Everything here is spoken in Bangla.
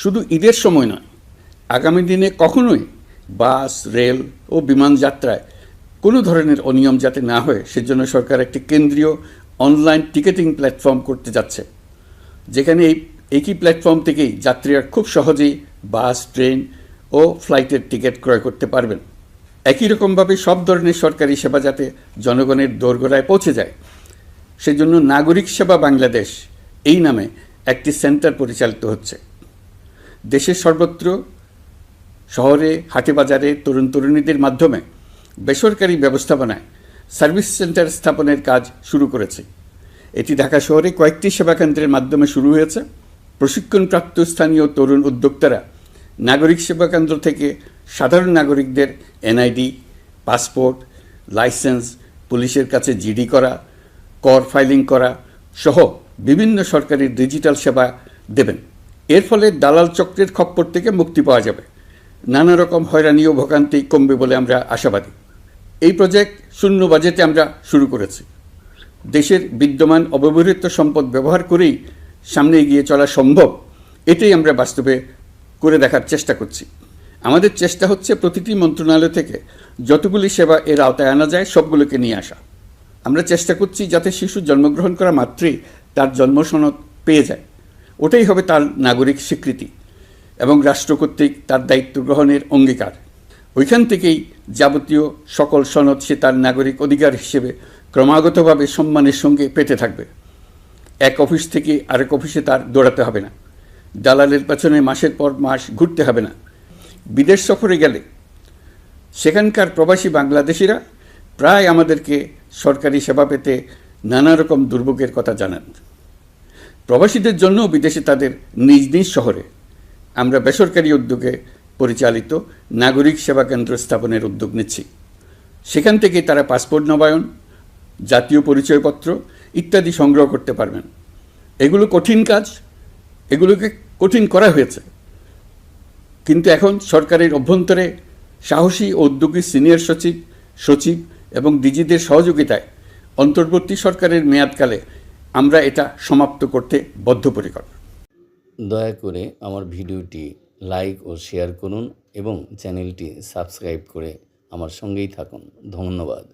শুধু ঈদের সময় নয়, আগামী দিনে কখনোই বাস, রেল ও বিমান যাত্রায় কোনো ধরনের অনিয়ম যাতে না হয়, সেজন্য সরকার একটি কেন্দ্রীয় অনলাইন টিকেটিং প্ল্যাটফর্ম করতে যাচ্ছে, যেখানে এই একই প্ল্যাটফর্ম থেকেই যাত্রীরা খুব সহজেই বাস, ট্রেন ও ফ্লাইটের টিকিট ক্রয় করতে পারবেন। একই রকমভাবে সব ধরনের সরকারি সেবা যাতে জনগণের দোরগোড়ায় পৌঁছে যায়, সেজন্য নাগরিক সেবা বাংলাদেশ এই নামে একটি সেন্টার পরিচালিত হচ্ছে। দেশের সর্বত্র শহরে, হাটে বাজারে তরুণ তরুণীদের মাধ্যমে বেসরকারি ব্যবস্থাপনায় সার্ভিস সেন্টার স্থাপনের কাজ শুরু করেছে। এটি ঢাকা শহরে কয়েকটি সেবাকেন্দ্রের মাধ্যমে শুরু হয়েছে। প্রশিক্ষণপ্রাপ্ত স্থানীয় তরুণ উদ্যোক্তারা নাগরিক সেবা কেন্দ্র থেকে সাধারণ নাগরিকদের এনআইডি, পাসপোর্ট, লাইসেন্স, পুলিশের কাছে জিডি করা, কর ফাইলিং করা সহ বিভিন্ন সরকারি ডিজিটাল সেবা দেবেন। এর ফলে দালাল চক্রের খপ্পর থেকে মুক্তি পাওয়া যাবে। নানা রকম হয়রানি ও ভোগান্তি কমবে বলে আমরা আশাবাদী। এই প্রজেক্ট শূন্য বাজেটে আমরা শুরু করেছি। দেশের বিদ্যমান অব্যবহৃত সম্পদ ব্যবহার করেই সামনে এগিয়ে চলা সম্ভব, এটাই আমরা বাস্তবে করে দেখার চেষ্টা করছি। আমাদের চেষ্টা হচ্ছে প্রতিটি মন্ত্রণালয় থেকে যতগুলি সেবা এর আওতায় আনা যায় সবগুলোকে নিয়ে আসা। আমরা চেষ্টা করছি যাতে শিশু জন্মগ্রহণ করা মাত্রই তার জন্মসনদ পেয়ে যায়। ওটাই হবে তার নাগরিক স্বীকৃতি এবং রাষ্ট্র কর্তৃক তার দায়িত্ব গ্রহণের অঙ্গীকার। ওইখান থেকেই যাবতীয় সকল সনদ সে তার নাগরিক অধিকার হিসেবে ক্রমাগতভাবে সম্মানের সঙ্গে পেতে থাকবে। এক অফিস থেকে আরেক অফিসে তার দৌড়াতে হবে না। দালালের পেছনে মাসের পর মাস ঘুরতে হবে না। বিদেশ সফরে গেলে সেখানকার প্রবাসী বাংলাদেশিরা প্রায় আমাদেরকে সরকারি সেবা পেতে নানা রকম দুর্ভোগের কথা জানান। প্রবাসীদের জন্য বিদেশে তাদের নিজ নিজ শহরে। আমরা বেসরকারি উদ্যোগে পরিচালিত নাগরিক সেবা কেন্দ্র স্থাপনের উদ্যোগ নিচ্ছি। সেখান থেকে তারা পাসপোর্ট নবায়ন, জাতীয় পরিচয়পত্র ইত্যাদি সংগ্রহ করতে পারবেন। এগুলো কঠিন কাজ, এগুলোকে কঠিন করা হয়েছে। কিন্তু এখন সরকারের অভ্যন্তরে সাহসী ও উদ্যোগী সিনিয়র সচিব সচিব এবং ডিজিদের সহযোগিতায় অন্তর্বর্তী সরকারের মেয়াদকালে আমরা এটা সমাপ্ত করতে বদ্ধপরিকর। দয়া করে আমার ভিডিওটি লাইক ও শেয়ার করুন এবং চ্যানেলটি সাবস্ক্রাইব করে আমার সঙ্গেই থাকুন। ধন্যবাদ।